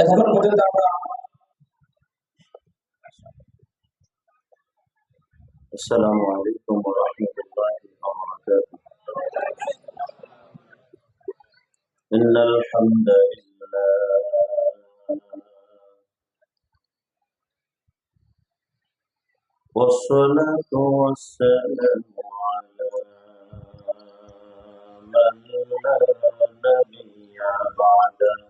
السلام عليكم ورحمة الله وبركاته. إن الحمد لله والصلاة والسلام على من لا نبي بعده.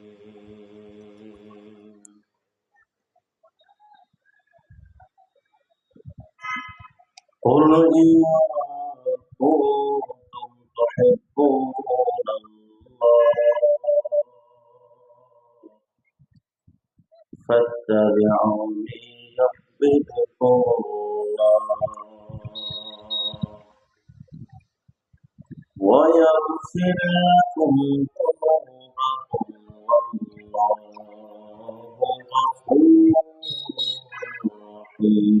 قل إن كنتم تحبون الله فاتبعوني يحببكم الله ويغفر لكم ذنوبكم والله غفور رحيم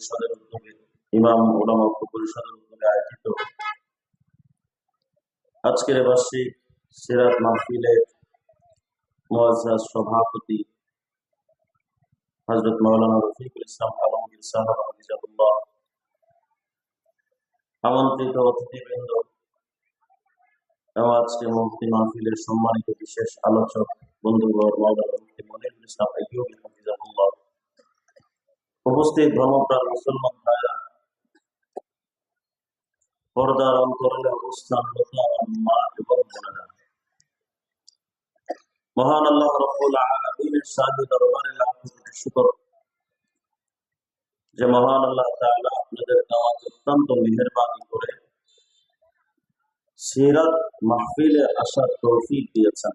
পরিষদের উদ্যোগে ইমাম ওলামা পরিষদের উদ্যোগে আয়োজিত। আজকের বার্ষিক সিরাত মাহফিলের মুআজ্জাজ সভাপতি হযরত মাওলানা রফিকুল ইসলাম আলমগীর সাহেব, হাফিজাহুল্লাহ। আমন্ত্রিত অতিথিবৃন্দ আজকে মুফতি মাহফিলের সম্মানিত বিশেষ আলোচক বন্ধুগণ, মাওলানা মুফতি ইসলাম আইয়ুবী, হাফিজাহুল্লাহ। উপস্থিত ধর্মপ্রাণ মুসলমান ভাইরা পর্দার এবং বোনেরা মহান আল্লাহ রব্বুল আলামিনের শাহী দরবারে লাখ শুকর। যে মহান আল্লাহ তাআলা আপনাদের নামাজ অত্যন্ত মেহেরবানি করে সিরাত মাহফিলে আসার তৌফিক দিয়েছেন।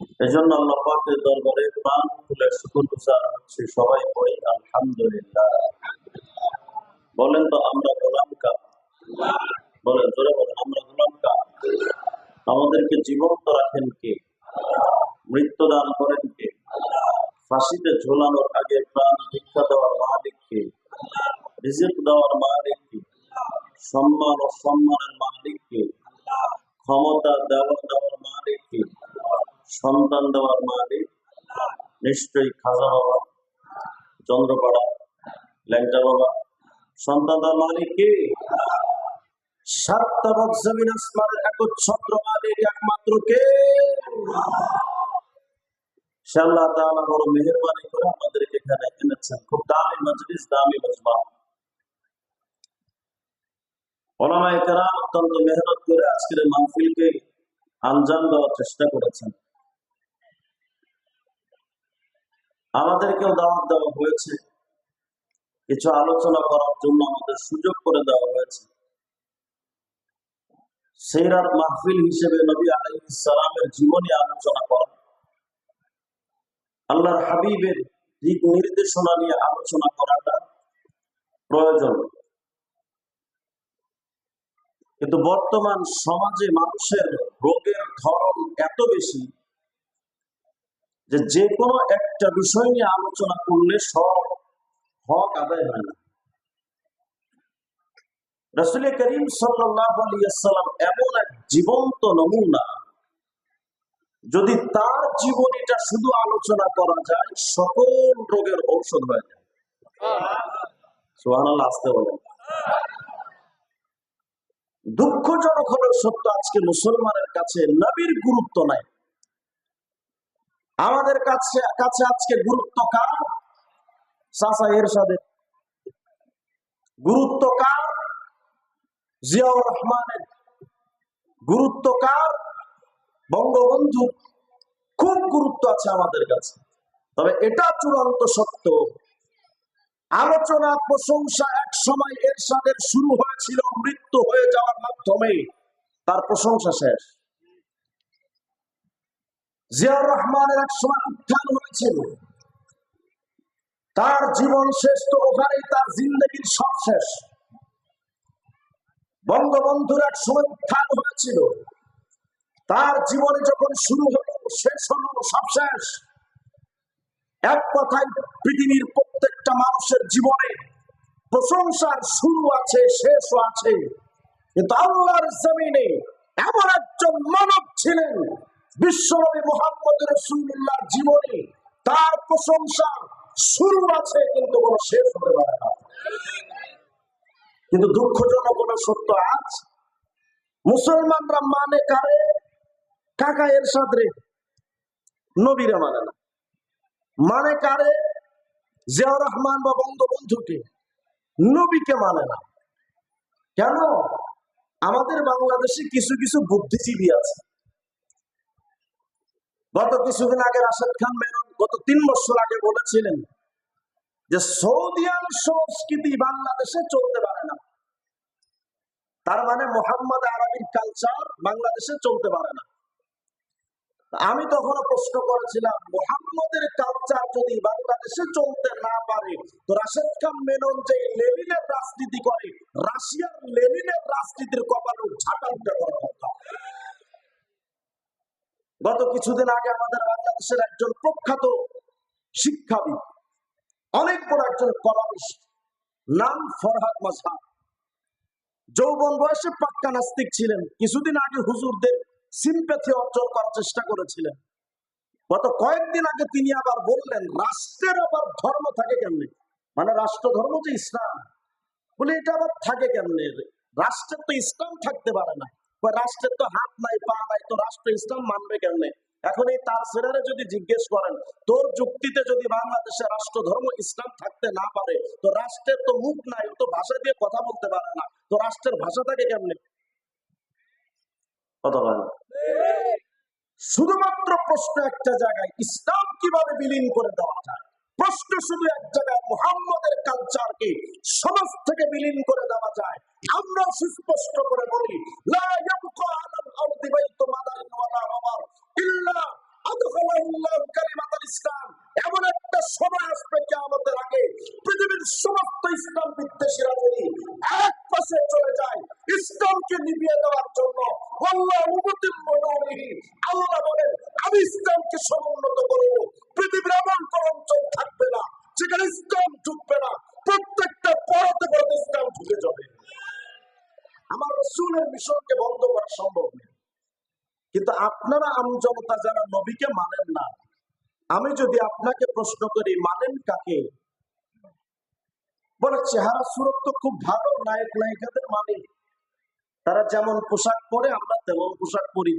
এজন্য আল্লাহ পাকের দরবারে প্রাণ শুকর গুজার হচ্ছে সবাই পড়ি আলহামদুলিল্লাহ। বলেন তো, আমরা গোলাম বলেন, জোরে বলেন, আমরা গোলাম আমাদেরকে জীবন্ত রাখেন কে? মৃত্যু দান করেন কে? ফাঁসিতে ঝোলানোর আগে প্রাণ ভিক্ষা দেওয়ার মালিক কে? রিজিক দেওয়ার মালিক কে? সম্মান ও সম্মানের মালিক কে ক্ষমতা দেওয়া দেওয়ার মালিক কে সন্তান দেওয়ার মালিক নিশ্চয়ই খাজা বাবা, চন্দ্রপাড়া, ল্যাংটা বাবা, সন্তান দেওয়ার মালিক কে? সাত তবক জমিন আসমানের একচ্ছত্র মালিক একমাত্র কে? বড় মেহেরবানি করে আমাদেরকে এখানে এনেছেন খুব দামি মজলিস, দামি মজমা। ওলামায়ে কেরাম অত্যন্ত মেহনত করে আজকের মাহফিলকে আঞ্জাম দেওয়ার চেষ্টা করেছেন। আমাদেরকেও দাওয়াত দেওয়া হয়েছে। কিছু আলোচনা করার জন্য আমাদের সুযোগ করে দেওয়া হয়েছে। সেই রাত মাহফিল হিসেবে নবী আলাইহিস সালামের জীবনী আলোচনা করা। আল্লাহর হাবিবের দিক নির্দেশনা নিয়ে আলোচনা করাটা প্রয়োজন। কিন্তু বর্তমান সমাজে মানুষের রোগের ধরন এত বেশি যে যে কোনো একটা বিষয় নিয়ে আলোচনা করলে সব হক আদায় হয় না। রসুল করিম সাল্লাম এমন এক জীবন্ত নমুনা, যদি তার জীবনীটা শুধু আলোচনা করা যায়, সকল রোগের ঔষধ হয়ে যায়। দুঃখজনক হলো সত্য, আজকে মুসলমানের কাছে নবীর গুরুত্ব নাই। আমাদের কাছে কাছে আজকে গুরুত্ব কার? চাষা এরশাদের। গুরুত্ব কার? জিয়াউর রহমানের। গুরুত্ব কার? বঙ্গবন্ধু। খুব গুরুত্ব আছে আমাদের কাছে। তবে এটা চূড়ান্ত সত্য। আলোচনা, প্রশংসা এক সময় এরশাদের শুরু হয়েছিল, মৃত্যু হয়ে যাওয়ার মাধ্যমে। তার প্রশংসা শেষ। জিয়াউর রহমানের এক সময় উত্থান হয়েছিল। তার জীবন শেষ তো ওখানেই, তার জিন্দগির সব শেষ। বঙ্গবন্ধুর এক সময় উত্থান হয়েছিল। তার জীবনে যখন শুরু হলো, শেষ হলো, সব শেষ। এক কথায়, পৃথিবীর প্রত্যেকটা মানুষের জীবনে প্রশংসার শুরু আছে, শেষও আছে। কিন্তু আল্লাহর জমিনে এমন একজন মানব ছিলেন বিশ্বনবী মোহাম্মদ রসুল্লাহ জীবনে তার প্রশংসা শুরু আছে, কিন্তু কোনো শেষ হতে পারে না। কিন্তু দুঃখজনক হলো সত্য আজ, মুসলমানরা মানে কারে? কাকা এর সাথে নবীরা মানে না। মানে কারে? জিয়াউর রহমান বা বঙ্গবন্ধুকে, নবীকে মানে না। কেন? আমাদের বাংলাদেশে কিছু কিছু বুদ্ধিজীবী আছে। গত কিছুদিন আগে রাশেদ খান মেনন গত তিন বছর আগে বলেছিলেন যে সৌদি সৌদিয়ান সংস্কৃতি বাংলাদেশে চলতে পারে না। তার মানে মোহাম্মদ আরবির কালচার বাংলাদেশে চলতে পারে না। আমি তখন প্রশ্ন করেছিলাম, মোহাম্মদের কালচার যদি বাংলাদেশে চলতে না পারে, তো রাশেদ খান মেনন যে লেনিনের রাজনীতি করে, রাশিয়ার লেনিনের রাজনীতির কপালে ঝাঁটা উঠে কথা। গত কিছুদিন আগে আমাদের বাংলাদেশের একজন প্রখ্যাত শিক্ষাবিদ, অনেক বড় একজন কলামিস্ট নাম ফরহাদ মাজহার যৌবন বয়সে পাক্কা নাস্তিক ছিলেন। কিছুদিন আগে হুজুরদের সিম্প্যাথি অর্জন করার চেষ্টা করেছিলেন। গত কয়েকদিন আগে তিনি আবার বললেন, রাষ্ট্রের আবার ধর্ম থাকে কেমনে? মানে রাষ্ট্র ধর্ম যে ইসলাম, বলে এটা আবার থাকে কেমনে? রাষ্ট্রের তো ইসলাম থাকতে পারে না। রাষ্ট্রের তো হাত নাই পা নাই তো রাষ্ট্র ইসলাম মানবে কেমনে? এখন এই তার ছেলেরা যদি জিজ্ঞেস করেন তোর যুক্তিতে যদি বাংলাদেশে রাষ্ট্র ধর্ম ইসলাম থাকতে না পারে তো রাষ্ট্রের তো মুখ নাই তো ভাষা দিয়ে কথা বলতে পারে না তো রাষ্ট্রের ভাষা থাকে কেমনে? কথা বলে শুধুমাত্র প্রশ্ন একটা জায়গায় ইসলাম কীভাবে বিলীন করে দেওয়া যায়? প্রশ্ন শুধু এক জায়গায় মোহাম্মদের কালচারকে সমাজ থেকে বিলীন করে দেওয়া যায়। আমরা সুস্পষ্ট করে বলি, লা ইয়াবকা আলাল আরদি বাইতু মাদারিন ইল্লা ইসলাম। এমন একটা সময় আসবে কিয়ামতের আগে। পৃথিবীর সমস্ত ইসলাম বিদ্বেষীরা যদি এক পাশে চলে যায়, ইসলামকে নিভিয়ে দেওয়ার জন্য আল্লাহ বলেন, আমি ইসলামকে সমুন্নত করব। পৃথিবীর এমন কোন অঞ্চল থাকবে না যেখানে ইসলাম ঢুকবে না। প্রত্যেকটা পরতে পরতে ইসলাম ঢুকে যাবে। আমার রসুলের মিশনকে বন্ধ করা সম্ভব নেই কিন্তু আপনারা আমজনতা যারা নবীকে মানেন না, আমি যদি আপনাকে প্রশ্ন করি, মানেন কাকে? বলে, চেহারা সুরত তো খুব ভালো, নায়ক, নায়িকাদের মানে। তারা যেমন পোশাক পরে, আমরা তেমন পোশাক পরি।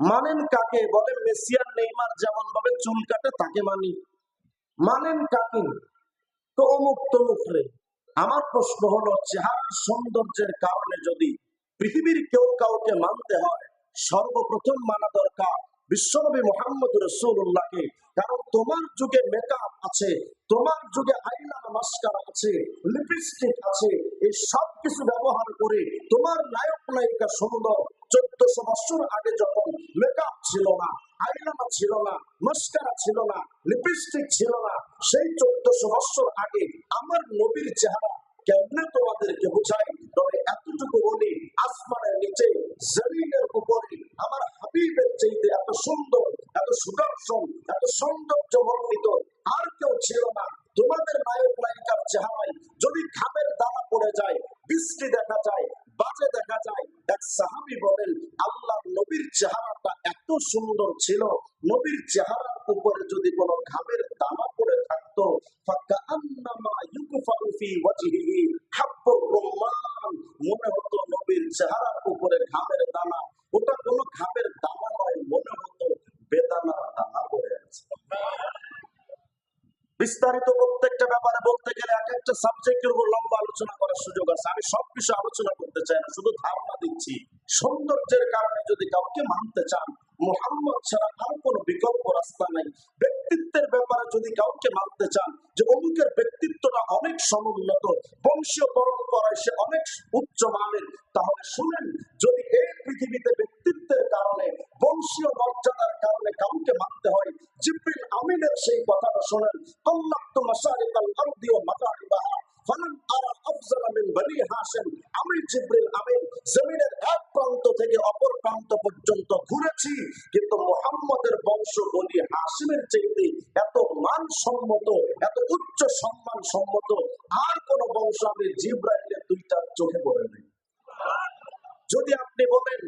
মানেন কাকে? বলে মেসিয়ার নেইমার যেমন ভাবে চুল কাটে, তাকে মানি। মানেন কাকে? তো অমুক তমুক রে। আমার প্রশ্ন হলো, চেহারার সৌন্দর্যের কারণে যদি পৃথিবীর কেউ কাউকে মানতে হয় সর্বপ্রথম মানা দরকার। বিশ্বনবী মোহাম্মদ রসুল্লাহকে কারণ তোমার যুগে মেকআপ আছে, তোমার যুগে আইলার মাস্কার আছে লিপস্টিক আছে, এই সব কিছু ব্যবহার করে তোমার নায়ক নায়িকা সুন্দর। চোদ্দশো বছর আগে যখন মেকআপ ছিল না আইলানা ছিল না মাস্কারা ছিল না লিপস্টিক ছিল না, সেই চোদ্দশো বছর আগে আমার নবীর চেহারা কেমনে তোমাদেরকে বুঝাই তবে এতটুকু বলি, আসমানের নিচে, জমিনের উপরে, আমার হাবিবের চাইতে এত সুন্দর, এত সুদর্শন, এত সৌন্দর্য বর্ণিত আর কেউ ছিল না। তোমাদের নায়ক নায়িকার চেহারায় যদি খামের দানা পড়ে যায়, বৃষ্টি দেখা যায়, বাজে দেখা যায় এক সাহাবি বলেন আল্লাহ নবীর চেহারাটা এত সুন্দর ছিল। নবীর চেহারার উপরে যদি কোনো ঘামের দানা পড়ে থাকতো ফাকান্নামা ইউকফাউ ফি ওয়াজহিহি হাব্বুর রুম্মান মনে হতো নবীর চেহারার উপরে ঘামের দানা ওটা কোনো ঘামের দানা নয় মনে হতো বেদানার দানা পড়ে আছে বিস্তারিত প্রত্যেকটা ব্যাপারে বলতে গেলে এক একটা সাবজেক্টের উপর লম্বা আলোচনা করার সুযোগ আছে আমি সব বিষয়ে আলোচনা করতে চাই না শুধু ধারণা দিচ্ছি সৌন্দর্যের কারণে যদি কাউকে মানতে চান মোহাম্মদ ছাড়া আর কোন বিকল্প রাস্তা নাই ব্যক্তিত্বের ব্যাপারে যদি কাউকে মানতে চান যে অমুকের ব্যক্তিত্বটা অনেক সমুন্নত বংশীয় পরম্পরায় সে অনেক উচ্চ মানের। তাহলে শুনেন, যদি এই পৃথিবীতে ব্যক্তিত্বের কারণে, বংশীয় মর্যাদার কারণে কাউকে মানতে হয়, জিব্রিল আমিনের সেই কথাটা শোনেন, কল্লাক্তু মাসারিকাল আরদি ওয়া মাগারিবাহা ফালাম আরা আফজালা মিন বনি হাশিম। আমি জিব্রিল আমিন, জমিনের এক প্রান্ত থেকে অপর প্রান্ত পর্যন্ত ঘুরেছি, কিন্তু মুহাম্মদের বংশ বনি হাশিমের চাইতে এত মানসম্মত, এত উচ্চ সম্মান সম্মত আর কোন বংশ আমি জিব্রাইলের দুইটা চোখে পড়ে নেই যদি আপনি বলেন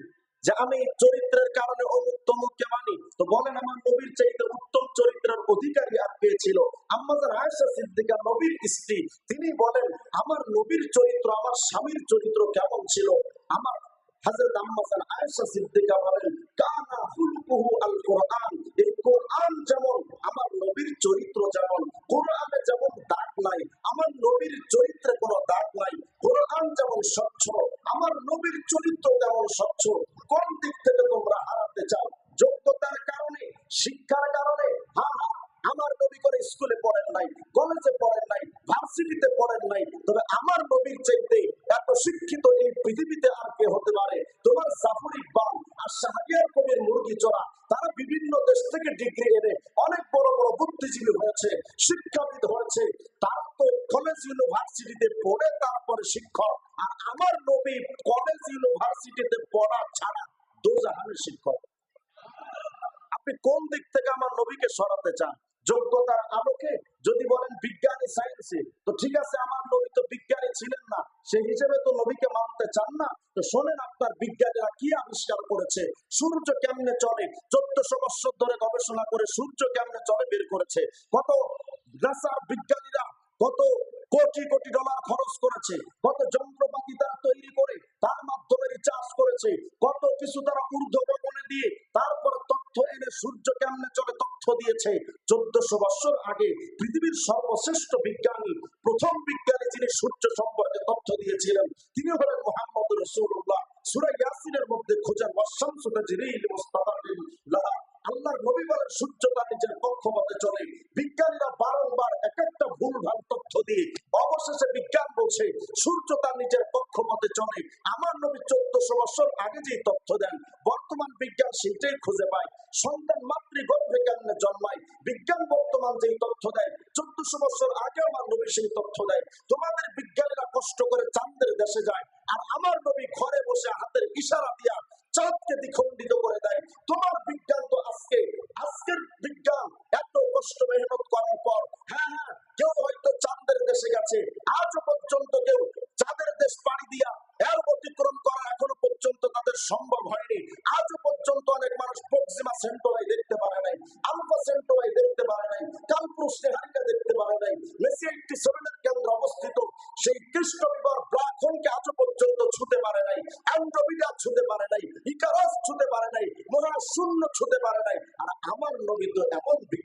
যে আমি চরিত্রের কারণে অমুক তমুককে মানি তো বলেন আমার নবীর চাইতে উত্তম চরিত্রের অধিকারী আর পেয়েছিল আম্মাজার আয়েশা সিদ্দিকা নবীর স্ত্রী তিনি বলেন আমার নবীর চরিত্র, আমার স্বামীর চরিত্র কেমন ছিল? আমার হযরত আম্মাজান আয়েশা সিদ্দিকা বলেন, কানা হুলকুহু আল কোরআন এই কোরআন যেমন আমার নবীর চরিত্র যেমন, কোরআনে যেমন দাগ নাই, আমার নবীর চরিত্রে কোনো দাগ নাই, কোরআন যেমন স্বচ্ছ, আমার নবীর চরিত্র যেমন স্বচ্ছ, কোন দিক থেকে তোমরা হারাতে চাও? যোগ্যতার কারণে, শিক্ষার কারণে? হ্যাঁ হ্যাঁ আমার নবী করে স্কুলে পড়েন নাই কলেজে পড়েন নাই ভার্সিটিতে পড়েন নাই। তবে আমার নবীর চাইতে এত শিক্ষিত এই পৃথিবীতে আর কে হতে পারে? তোমার জাফর ইকবাল আর শাহরিয়ার কবির মুরগি চড়া তারা বিভিন্ন দেশ থেকে ডিগ্রি এনে অনেক বড় বড় বুদ্ধিজীবী হয়েছে, শিক্ষাবিদ হয়েছে। তারা তো কলেজ ইউনিভার্সিটিতে পড়ে তারপরে শিক্ষক। আর আমার নবী কলেজ ইউনিভার্সিটিতে পড়া ছাড়া দোজাহানের শিক্ষক। আপনি কোন দিক থেকে আমার নবীকে সরাতে চান? যোগ্যতার আলোকে যদি বলেন বিজ্ঞানী সায়েন্সে তো ঠিক আছে, আমার নবী তো বিজ্ঞানী ছিলেন না। সেই হিসেবে তো নবীকে মানতে চান না। তো শোনেন আপনার বিজ্ঞানীরা কি আবিষ্কার করেছে? সূর্য কেমনে চলে? চোদ্দশো বছর ধরে গবেষণা করে সূর্য কেমনে চলে বের করেছে? কত নাসার বিজ্ঞানীরা কত কোটি কোটি ডলার খরচ করেছে? কত যন্ত্রপাতি তারা তৈরি করে? তার মাধ্যমে রিচার্জ করেছে? কত কিছু তারা ঊর্ধ্ব দিয়ে তারপর চোদ্দশো বছর আগে পৃথিবীর সর্বশ্রেষ্ঠ বিজ্ঞানী, প্রথম বিজ্ঞানী যিনি সূর্য সম্পর্কে তথ্য দিয়েছিলেন তিনি হলেন মোহাম্মদ রসুল্লাহ সুরা মধ্যে খোঁজার আল্লাহর নবী বলেন সূর্যটা নিজের পক্ষমতে চলে, বিজ্ঞানীরা বারংবার এক একটা ভুল ভালো তথ্য দিয়ে অবশেষে বিজ্ঞান বলছে, সূর্য তার নিজের পক্ষমতে চলে। আমার নবী চোদ্দশো বছর আগে যেই তথ্য দেন, বর্তমান বিজ্ঞান সেটাই খুঁজে পায়। সন্তান মাতৃগর্ভে কেমনে জন্মায়? বিজ্ঞান বর্তমান যেই তথ্য দেয়, চোদ্দশো বছর আগে আমার নবী সেই তথ্য দেয়। তোমাদের বিজ্ঞানীরা কষ্ট করে চান্দের দেশে যায়, আর আমার নবী ঘরে বসে হাতের ইশারা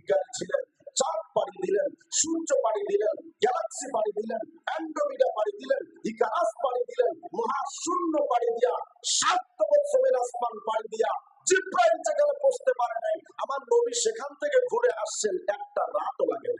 বিজ্ঞানী ছিলেন, চাঁদ পাড়ি দিলেন, সূর্য পাড়ি দিলেন গ্যালাক্সি পাড়ি দিলেন অ্যান্ড্রোমিডা পাড়ি দিলেন পাড়ি দিলেন, মহাশূন্য পাড়ি দিয়া সাত বছরের আসমান পাড়ি দিয়া, জিব্রাইল যেখানে পৌঁছতে পারে নাই, আমার নবী সেখান থেকে ঘুরে আসছেন, একটা রাতও লাগে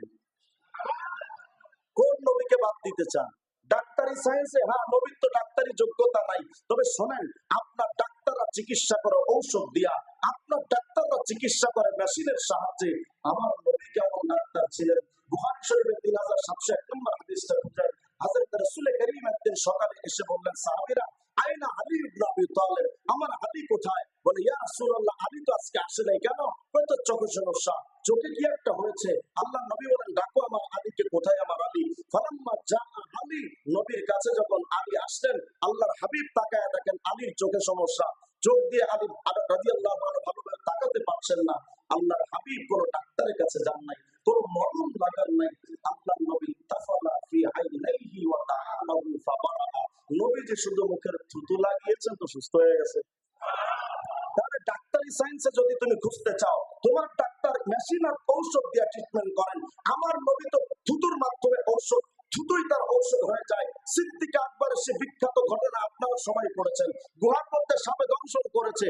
কোন নবীকে বাদ দিতে চান? ডাক্তারি সায়েন্সে হ্যাঁ নবীর তো ডাক্তারি যোগ্যতা নাই। তবে শোনেন, আপনার ডাক্তাররা চিকিৎসা করে ঔষধ দিয়া, আপনার ডাক্তাররা চিকিৎসা করে মেশিনের সাহায্যে আমার নবী কেমন ডাক্তার ছিলেন বুহারি শরীফের তিন হাজার সাতশো এক নম্বর হাদিসটা খুঁজেন হাজরত রসুলের করিম একদিন সকালে এসে বললেন সাহাবিরা আইনা আলী ইবনে আবি তালেব আমার আলী কোথায়? বলে, ইয়া রাসূলুল্লাহ আলী তো আজকে আসে নাই কেন? হয়তো চোখে সমস্যা। চোখে কি একটা হয়েছে? আল্লাহ নবী বলেন, ডাকো আমার আলীকে, কোথায় আমার আলী? ফালাম্মা জা আলী, নবীর কাছে যখন আলী আসলেন আল্লাহর হাবিব তাকায় দেখেন আলীর চোখে সমস্যা। চোখ দিয়ে আলী রাজি আল্লাহ ভালোভাবে তাকাতে পারছেন না। আল্লাহর হাবিব কোন ডাক্তারের কাছে যান নাই, কোন মলম লাগান নাই। আল্লাহ নবী তাফালা ফি আইনাইহি ওয়া তাআলাহু ফাবারা নবী যে শুধু মুখের থুতু লাগিয়েছেন, তো সুস্থ হয়ে গেছে। ডাক্তারি সায়েন্সে যদি তুমি খুঁজতে চাও, তোমার ডাক্তার মেশিন আর ঔষধ দিয়ে ট্রিটমেন্ট করেন। আমার নবী তো থুতুর মাধ্যমে ঔষধ থুতুই তার ঔষধ হয়ে যায়। সিদ্দিকা আকবরের সে বিখ্যাত ঘটনা আপনারা সবাই পড়েছেন। গুহার মধ্যে সাপে দংশন করেছে।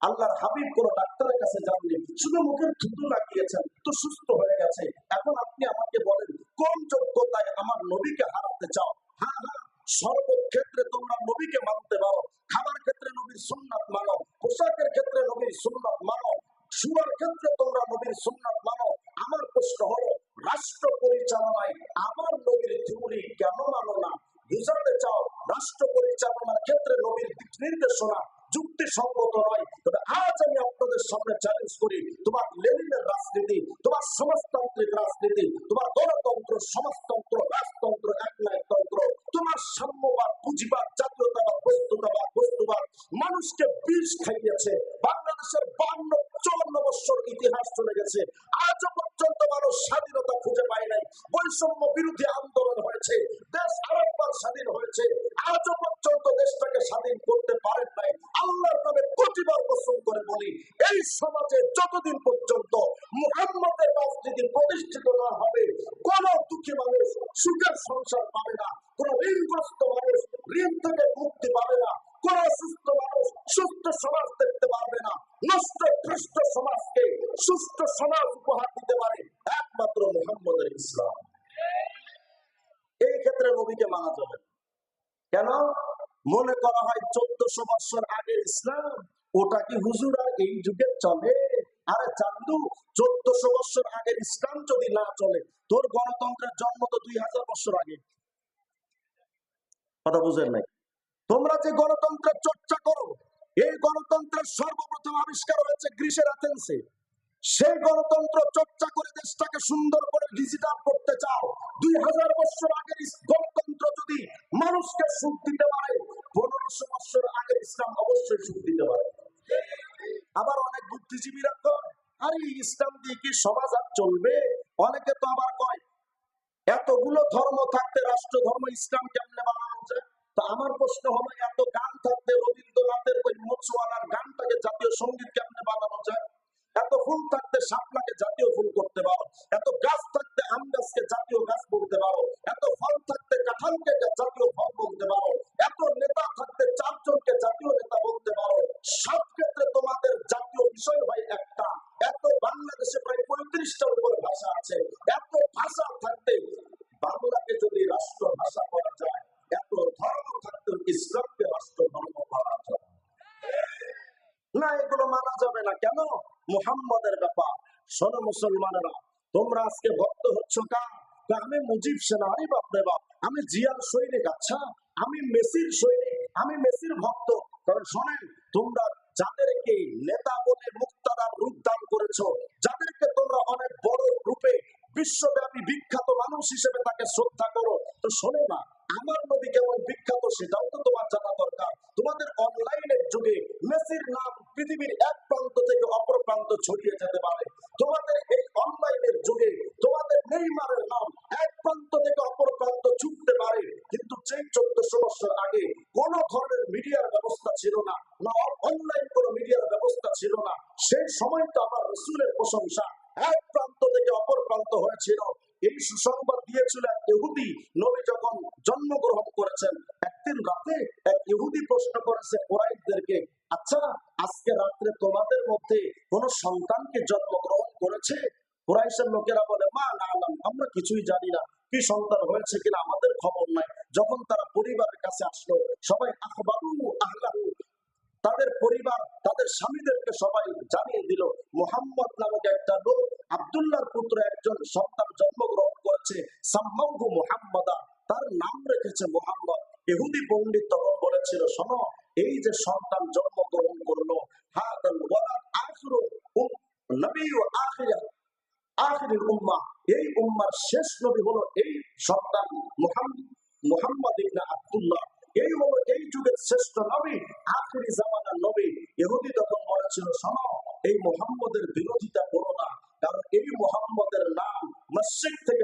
আল্লাহর হাবিব কোন ডাক্তারের কাছে যাননি। শুধু মুখের থুতু লাগিয়েছেন, তো সুস্থ হয়ে গেছে। এখন আপনি আমাকে বলেন, কোন যোগ্যতায় আমার নবীকে হারাতে চাও? হ্যাঁ হ্যাঁ সর্বক্ষেত্রে তোমরা নবীকে মানতে পারো। খাবার ক্ষেত্রে নবীর সুন্নাত মানো, পোশাকের ক্ষেত্রে নবীর সুন্নাত মানো শুয়ার ক্ষেত্রে তোমরা নবীর সুন্নাত মানো। আমার প্রশ্ন হলো, রাষ্ট্র পরিচালনায় আমার নবীর থিওরি কেন মানো না? বুঝাতে চাও, রাষ্ট্র পরিচালনার ক্ষেত্রে নবীর নির্দেশনা যুক্তিসঙ্গত নয়। তবে আজ আমি আপনাদের সামনে চ্যালেঞ্জ করি, তোমার লেনিনের রাজনীতি, তোমার সমাজতান্ত্রিক রাজনীতি, তোমার গণতন্ত্র, সমাজতন্ত্র, রাজতন্ত্র, একনায়কতন্ত্র, তোমার সাম্যবাদ, পুঁজিবাদ, জাতীয়তাবাদ, বস্তুতাবাদ, বস্তুবাদ, মানুষকে বিষ খাইয়েছে। বাংলাদেশের বান্ন, চুয়ান্ন বছর ইতিহাস চলে গেছে। আজও পর্যন্ত মানুষ স্বাধীনতা খুঁজে পায় নাই। বৈষম্য বিরোধী আন্দোলন হয়েছে। দেশ আরেকবার স্বাধীন হয়েছে। আজও পর্যন্ত দেশটাকে স্বাধীন করতে পারেন নাই। আল্লাহর নামে প্রতিবার কসম করে বলি, এই সমাজে যতদিন পর্যন্ত মুহাম্মদের রাজনীতি প্রতিষ্ঠিত না হবে, কোন দুঃখী মানুষ সুখের সংসার পাবে না, কোন ঋণগ্রস্ত মানুষ ঋণ থেকে মুক্তি পাবে না, কোন অসুস্থ মানুষ সুস্থ সমাজ দেখতে পারবে না, নষ্ট ভ্রষ্ট সমাজকে সুস্থ সমাজ উপহার দিতে পারে একমাত্র মুহাম্মদের ইসলাম। এই ক্ষেত্রে নবীকে মানা যাবে কেন? মনে করা হয় চোদ্দশো বছর আগের ইসলাম, ওটা কি হুজুরা এই যুগে চলে? আরে চান্দু, চোদ্দশো বছর আগের ইসলাম যদি না চলে, তোর গণতন্ত্রের জন্ম তো দুই হাজার বছর আগে। কথা বুঝেন নাই? তোমরা যে গণতন্ত্রের চর্চা করো, এই গণতন্ত্রের সর্বপ্রথম আবিষ্কার হয়েছে গ্রিসের অ্যাথেন্সে। সেই গণতন্ত্র চর্চা করে দেশটাকে সুন্দর করে ডিজিটাল করতে চাও, দুই হাজার বছর আগের গণতন্ত্র যদি মানুষকে সুখ দিতে বছর আগে ইসলাম অবশ্যই সুখ দিতে পারে আবার অনেক বুদ্ধিজীবীরা কয় আরে ইসলাম দিয়ে কি সমাজ আর চলবে? অনেকে তো আবার কয়, এতগুলো ধর্ম থাকতে রাষ্ট্র ধর্ম ইসলাম ভাষা আছে। এত ভাষা থাকতে বাংলাকে যদি রাষ্ট্র ভাষা করা যায়, এত ধর্ম থাকতে ইসলামকে রাষ্ট্র ধর্ম করা না, এগুলো মানা যাবে না। কেন? মুহাম্মদের ব্যাপার। শোনো মুসলমানেরা, তোমরা আজকে ভক্ত হচ্ছ কা আমি মুজিব সেনা আরে বাপরে বাপ। আমি জিয়ার সৈনিক আচ্ছা? আমি মেসির সৈনিক, আমি মেসির ভক্ত। কারণ শোনেন, তোমরা পৃথিবীর এক প্রান্ত থেকে অপর প্রান্ত ছড়িয়ে যেতে পারে। কিছুই জানি না। কি সন্তান হয়েছে কিনা আমাদের খবর নাই। যখন তারা পরিবারের কাছে আসলো, সবাই তাদের পরিবার, তাদের স্বামীদেরকে সবাই জানিয়ে দিল, মোহাম্মদ নামক একটা লোক আবদুল্লাহর পুত্র একজন সন্তান জন্মগ্রহণ করেছে, সাম্মাহু মোহাম্মদা। তার নাম রেখেছে মোহাম্মদ। ইহুদি পণ্ডিত তখন বলেছিল, শোনো, এই যে সন্তান জন্মগ্রহণ করল, হাদাল ওয়ালাদ আখিরু নবী ও আখিরা উম্মার শেষ নবী হলো এই সন্তান মোহাম্মদ ইবনে আব্দুল্লাহ। এই হলো এই যুগের শ্রেষ্ঠ নবী, আখরি জামানার নবী। ইহুদি তখন বলেছিল এই মোহাম্মদের বিরোধিতা করো না, কারণ এই মোহাম্মদের নাম মসজিদ থেকে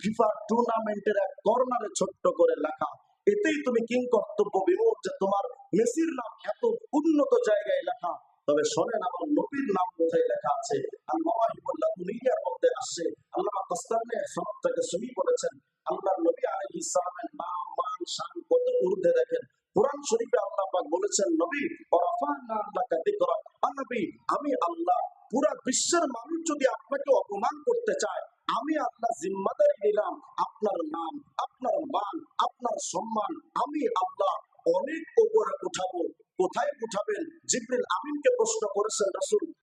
ফিফা টুর্নামেন্টের এক কর্নারে ছোট্ট করে লেখা। এতেই তুমি কিং কর্তব্য বিমূর যে তোমার মেসির নাম এত উন্নত জায়গায় লেখা। তবে শোনেন, আমার নবীর নাম কোথায় লেখা আছে? আর মধ্যে আল্লাহ সহি করেছেন আল্লাহ নবী আলাইহিস সালামের নাম, মান, শান কত ঊর্ধ্বে দেখেন। কোরআন শরীফে আল্লাহ পাক বলেছেন, নবী আমি আল্লাহ, পুরা বিশ্বের মানুষ যদি আপনাকে অপমান করতে চায়, আমি আল্লাহ জিম্মাদারি নিলাম আপনার নাম আপনার মান আপনার সম্মান আমি আল্লাহ অনেক উপরে উঠাবো। কোথায় উঠাবেন? জিব্রিল আমিনকে প্রশ্ন করেছেন রাসূল।